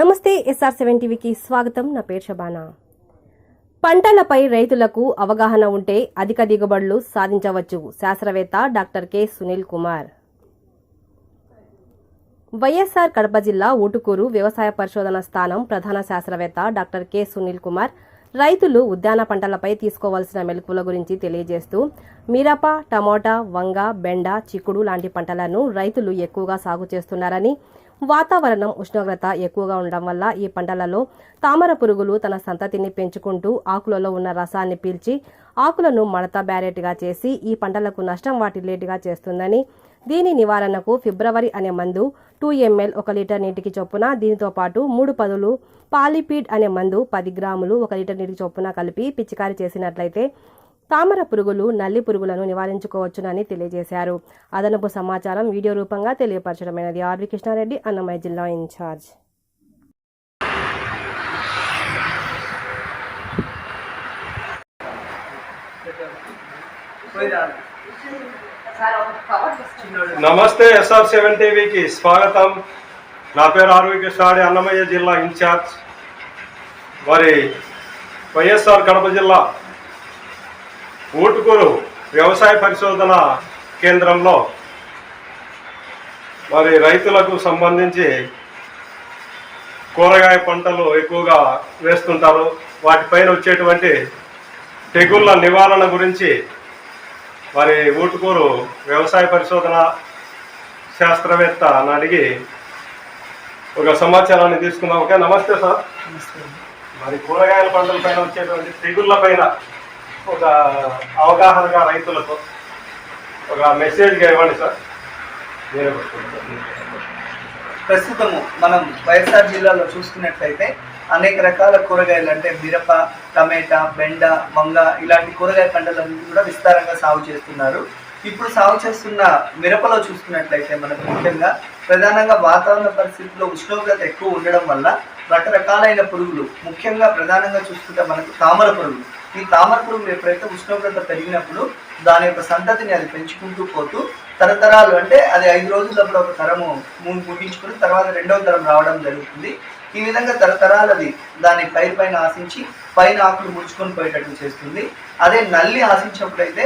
నమస్తే SR seven టీవీకి స్వాగతం. నా పేరు షబానా. పంటలపై రైతులకు అవగాహన ఉంటే అధిక దిగుబడులు సాధించవచ్చు. శాస్త్రవేత్త డాక్టర్ కె. సునీల్ కుమార్. వైఎస్ఆర్ కడప జిల్లా ఊటుకూరు వ్యవసాయ పరిశోధన స్థానం ప్రధాన శాస్త్రవేత్త డాక్టర్ కె. సునీల్ కుమార్. రైతులు ఉద్యాన పంటలపై తీసుకోవాల్సిన మెలకువల గురించి తెలియజేస్తూ మిరప టమోటా వంగ బెండ చిక్కుడు లాంటి పంటలను రైతులు ఎక్కువగా సాగు చేస్తున్నారని వాతావరణం ఉష్ణోగ్రత ఎక్కువగా ఉండడం వల్ల ఈ పంటలలో తామర పురుగులు తన సంతతిని పెంచుకుంటూ ఆకులలో ఉన్న రసాన్ని పీల్చి ఆకులను మడత బ్యారెట్గా చేసి ఈ పంటలకు నష్టం వాటిల్లేటుగా చేస్తుందని దీని నివారణకు ఫిబ్రవరి అనే మందు టూ ఎంఎల్ ఒక లీటర్ నీటికి చొప్పున దీనితో పాటు మూడు పదులు పాలిపీడ్ అనే మందు పది గ్రాములు ఒక లీటర్ నీటికి చొప్పున కలిపి పిచికారి చేసినట్లయితే తామర పురుగులు నల్లి పురుగులను నివారించుకోవచ్చునని తెలియజేశారు. అదనపు సమాచారం వీడియో రూపంగా తెలియపరచడమైనది. ఆర్వి కృష్ణారెడ్డి అన్నమయ్య జిల్లా ఇన్ఛార్జ్. నమస్తే ఎస్ఆర్ సెవెన్ టీవీకి స్వాగతం. నా పేరు ఆర్వి కృష్ణాడి అన్నమయ్య జిల్లా ఇన్ఛార్జ్. మరి వైఎస్ఆర్ కడప జిల్లా ఊటుకూరు వ్యవసాయ పరిశోధన కేంద్రంలో మరి రైతులకు సంబంధించి కూరగాయ పంటలు ఎక్కువగా వేస్తుంటారు. వాటిపైన వచ్చేటువంటి తెగుళ్ళ నివారణ గురించి మరి ఊటుకూరు వ్యవసాయ పరిశోధన శాస్త్రవేత్త అని అడిగి ఒక సమాచారాన్ని తీసుకుందాం. ఓకే నమస్తే సార్. మరి కూరగాయల పంటల పైన వచ్చేటువంటి తెగుళ్ళ పైన ఒక అవగాహనగా రైతులకు ఒక మెసేజ్గా ఇవ్వండి సార్. ప్రస్తుతము మనం వైఎస్ఆర్ జిల్లాలో చూసుకున్నట్లయితే అనేక రకాల కూరగాయలు అంటే మిరప టమాటా బెండ మంగ ఇలాంటి కూరగాయ పంటలన్నీ కూడా విస్తారంగా సాగు చేస్తున్నారు. ఇప్పుడు సాగు చేస్తున్న మిరపలో చూసుకున్నట్లయితే మనకు ముఖ్యంగా ప్రధానంగా వాతావరణ పరిస్థితుల్లో ఉష్ణోగ్రత ఎక్కువ ఉండడం వల్ల రకరకాలైన పురుగులు ముఖ్యంగా ప్రధానంగా చూసుకుంటే మనకు తామర పురుగులు. ఈ తామర పురుగులు ఎప్పుడైతే ఉష్ణోగ్రత పెరిగినప్పుడు దాని యొక్క సంతతిని అది పెంచుకుంటూ పోతూ తరతరాలు అంటే అది ఐదు రోజులప్పుడు ఒక తరము ముగించుకుని తర్వాత రెండవ తరం రావడం జరుగుతుంది. ఈ విధంగా తరతరాలు అది దాని పైరు పైన ఆశించి పైన ఆకులు ముడుచుకొని పోయేటట్టు చేస్తుంది. అదే నల్లి ఆశించినప్పుడైతే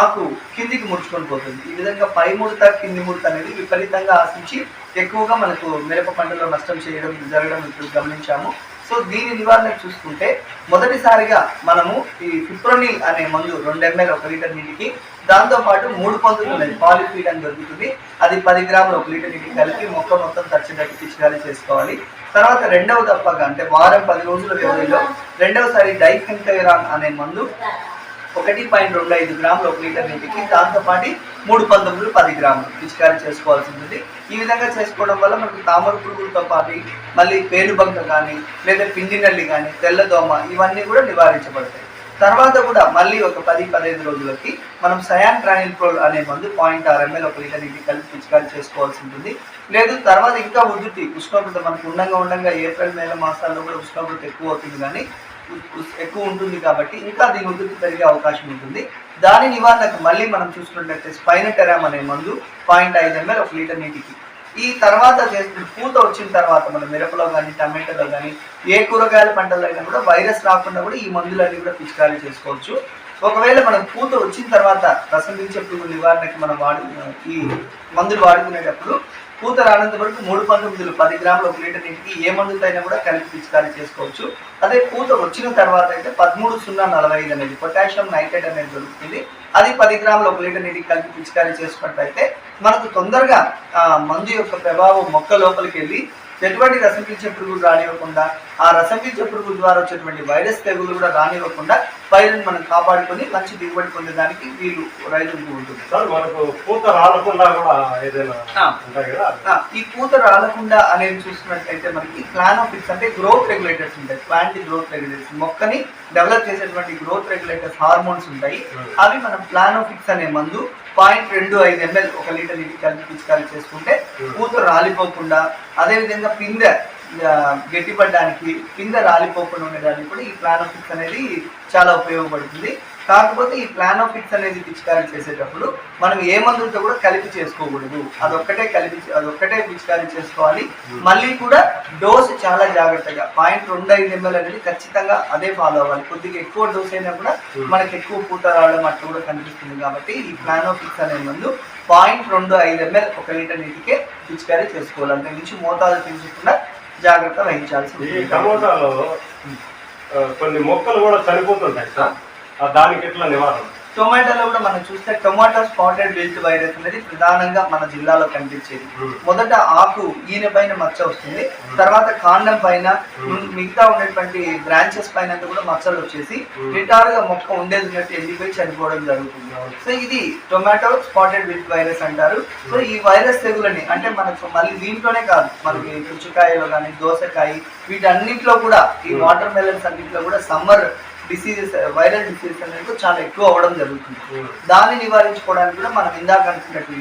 ఆకు కిందికి ముడుచుకొని పోతుంది. ఈ విధంగా పై ముడత కింది ముడత అనేది విపరీతంగా ఆశించి ఎక్కువగా మనకు మిరప పంటలో నష్టం చేయడం జరగడం ఇప్పుడు గమనించాము. సో దీని నివారణ చూసుకుంటే మొదటిసారిగా మనము ఈ ఫిప్రోనిల్ అనే మందు రెండు ఎంఎల్ ఒక లీటర్ నీటికి దాంతో పాటు మూడు పందులు ఉన్నాయి పాలిఫీడ్ అని దొరుకుతుంది. అది పది గ్రాములు ఒక లీటర్ నీటికి కలిపి మొక్క మొత్తం తడిచేటట్టు పిచికారీ చేసుకోవాలి. తర్వాత రెండవ దప్పగా అంటే వారం పది రోజుల వ్యవధిలో రెండవసారి డైఫెన్థైరాన్ అనే మందు ఒకటి పాయింట్ రెండు ఐదు గ్రాములు ఒక లీటర్ నీటికి దాంతోపాటు మూడు పంతొమ్మిది పది గ్రాములు పిచికారీ చేసుకోవాల్సి ఉంటుంది ఈ విధంగా చేసుకోవడం వల్ల మనకు తామర పురుగులతో పాటు మళ్ళీ పేలుబంక కానీ లేదా పిండి నల్లి కానీ తెల్లదోమ ఇవన్నీ కూడా నివారించబడతాయి. తర్వాత కూడా మళ్ళీ ఒక పది పదిహేను రోజులకి మనం సయాన్ ట్రానిల్ప్రోల్ అనే మందు పాయింట్ ఆరు ఎంఎల్ ఒక లీటర్ నీటికి కలిపి పిచికారీ చేసుకోవాల్సి ఉంటుంది లేదు తర్వాత ఇంకా ఉదుటి ఉష్ణోగ్రత మనకు ఉండంగా ఉండంగా ఏప్రిల్ మే మాసాల్లో కూడా ఉష్ణోగ్రత ఎక్కువ అవుతుంది కానీ ఎక్కువ ఉంటుంది కాబట్టి ఇంకా దీని ఉధృతి పెరిగే అవకాశం ఉంటుంది. దాని నివారణకు మళ్ళీ మనం చూసుకున్నట్లయితే స్పైనటెరామ్ అనే మందు పాయింట్ ఐదు ఎంఎల్ ఒక లీటర్ నీటికి. ఈ తర్వాత చేస్తున్న పూత వచ్చిన తర్వాత మన మిరపలో కానీ టమాటాలో కానీ ఏ కూరగాయల పంటలో అయినా కూడా వైరస్ రాకుండా కూడా ఈ మందులన్నీ కూడా పిచికారీ చేసుకోవచ్చు. ఒకవేళ మనం పూత వచ్చిన తర్వాత రసం పీల్చే పురుగు నివారణకి మనం వాడు ఈ మందులు వాడుకునేటప్పుడు పూత రానంత వరకు మూడు పంతొమ్మిదిలు పది గ్రాముల ఒక లీటర్ నీటికి ఏ మందుతో కూడా కలిపి పిచికారీ చేసుకోవచ్చు. అదే పూత వచ్చిన తర్వాత అయితే పదమూడు సున్నా నలభై ఐదు అనేది పొటాషియం నైట్రేట్ అనేది దొరుకుతుంది. అది పది గ్రాముల ఒక లీటర్ నీటికి కలిపి పిచికారీ చేసుకున్నట్లయితే మనకు తొందరగా మందు యొక్క ప్రభావం మొక్క లోపలికి వెళ్ళి ఎటువంటి రసం పీల్చే పురుగులు రానివ్వకుండా ఆ రసం పీల్చే పురుగుల ద్వారా వచ్చేటువంటి వైరస్ తెగులు కూడా రానివ్వకుండా పైరుని మనం కాపాడుకొని మంచి దిగుబడి పొందడానికి వీలు రైతులకు ఉంటుంది. సార్ మనకు పూత రాలకుండా కూడా ఏదైనా ఈ పూత రాలకుండా అనేది చూసుకున్నట్లయితే మనకి ప్లాన్ ఆఫ్ ఫిక్స్ అంటే గ్రోత్ రెగ్యులేటర్స్ ఉంటాయి. ప్లాంట్ గ్రోత్ రెగ్యులేటర్స్ మొక్కని డెవలప్ చేసేటువంటి గ్రోత్ రెగ్యులేటర్స్ హార్మోన్స్ ఉంటాయి. అవి మనం ప్లాన్ ఆఫ్ ఫిక్స్ అనే మందు పాయింట్ రెండు ఐదు ఎంఎల్ ఒక లీటర్ నీటికి కలిపి పిచికారీ చేసుకుంటే పూత రాలిపోకుండా అదేవిధంగా పిందె గట్టిపడడానికి కింద రాలిపోకుండా ఉండడానికి కూడా ఈ ప్లానోఫిక్స్ అనేది చాలా ఉపయోగపడుతుంది. కాకపోతే ఈ ప్లానోఫిక్స్ అనేది పిచికారీ చేసేటప్పుడు మనం ఏ మందులతో కూడా కలిపి చేసుకోకూడదు. అదొక్కటే కలిపి అదొక్కటే పిచికారీ చేసుకోవాలి. మళ్ళీ కూడా డోస్ చాలా జాగ్రత్తగా. పాయింట్ రెండు ఐదు ఎంఎల్ అనేది ఖచ్చితంగా అదే ఫాలో అవ్వాలి. కొద్దిగా ఎక్కువ డోస్ అయినా కూడా మనకి ఎక్కువ పూత రావడం అట్లా కూడా కనిపిస్తుంది కాబట్టి ఈ ప్లానోఫిక్స్ అనే మందు పాయింట్ రెండు ఐదు ఎంఎల్ ఒక లీటర్ నీటికే పిచికారీ చేసుకోవాలి అంత నుంచి మోతాదు పెంచకుండా జాగ్రత్త వహించాల్సి ఈ ఉంటుంది టమోటాలో కొన్ని మొక్కలు కూడా చనిపోతుంటాయి సార్. దానికి ఎట్లా నివారణ? టొమాటోలో కూడా మనం చూస్తే టొమాటో స్పాటెడ్ విల్ట్ వైరస్ అనేది ప్రధానంగా మన జిల్లాలో కనిపించేది. మొదట ఆకు ఈయన పైన మచ్చ వస్తుంది. తర్వాత కాండం పైన ఉన్- మిగతా ఉన్నటువంటి బ్రాంచెస్ పైన కూడా మచ్చలు వచ్చేసి నిటారుగా మొక్క ఉండేది ఉన్నట్టు ఎండిపోయి చనిపోవడం జరుగుతుంది. సో ఇది టొమాటో స్పాటెడ్ విల్ట్ వైరస్ అంటారు. సో ఈ వైరస్ తెగులని అంటే మనకు మళ్ళీ దీంట్లోనే కాదు. మనకి పుచ్చకాయలో కానీ దోసకాయ వీటన్నిటిలో కూడా ఈ వాటర్ మెలన్స్ అన్నింటిలో కూడా సమ్మర్ డిసీజెస్ వైరల్ డిసీజెస్ అనేది చాలా ఎక్కువ అవ్వడం జరుగుతుంది. దాన్ని నివారించుకోవడానికి కూడా మనం ఇందాక అనుకున్నట్టు